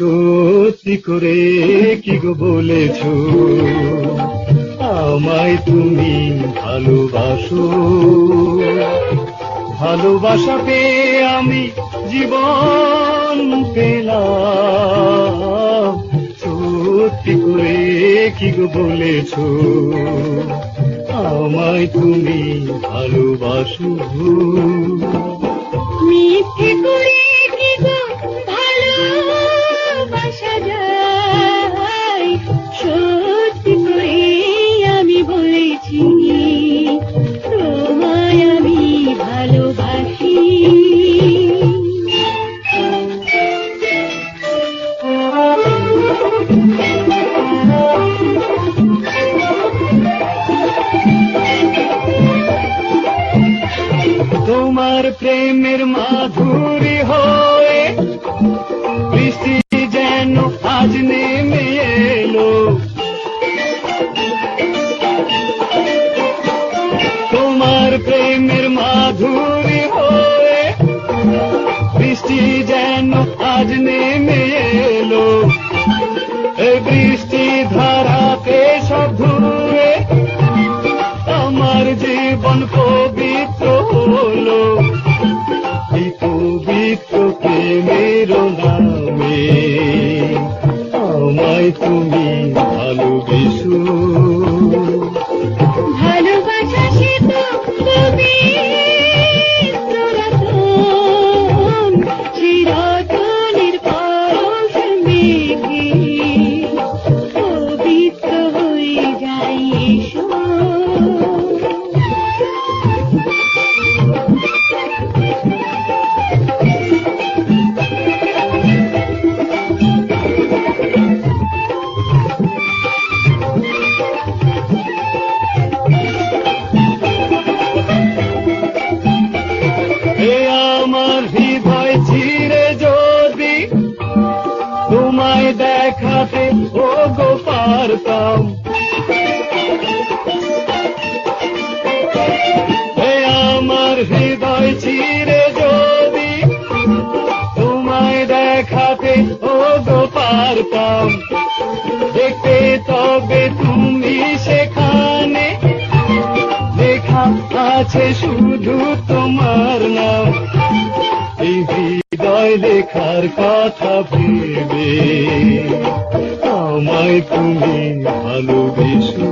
সত্যি করে কি গো বলেছ? আমায় তুমি ভালোবাসো। ভালোবাসা পেয়ে আমি জীবন পেলাম। সত্যি করে কি গো বলেছ? আমায় তুমি ভালোবাসো। মিথ্যে করে তোমার প্রেমের মাধুরী হয়ে বৃষ্টি যেন আজ নেমে এলো। তোমার প্রেমের মাধুরী হয়ে বৃষ্টি যেন আজ নেমে এলো। বৃষ্টি ধারাতে সব ধুয়ে আমার জীবন পবিত্র প্রেমের নামে আমায় তুমি ভালোবেসো। ভালোবাসা সে তো রতন সেই মেঘে। তোমায় দেখাতে, ও গো পারতাম। আমার হৃদয় ছিঁড়ে যদি তোমায় দেখাতে, ও গো পারতাম। দেখতে তবে তুমি সেখানে, লেখা আছে শুধু তোমার নাম। এই দেখার কথা ভেবে আমায় তুমি ভালোবেসো।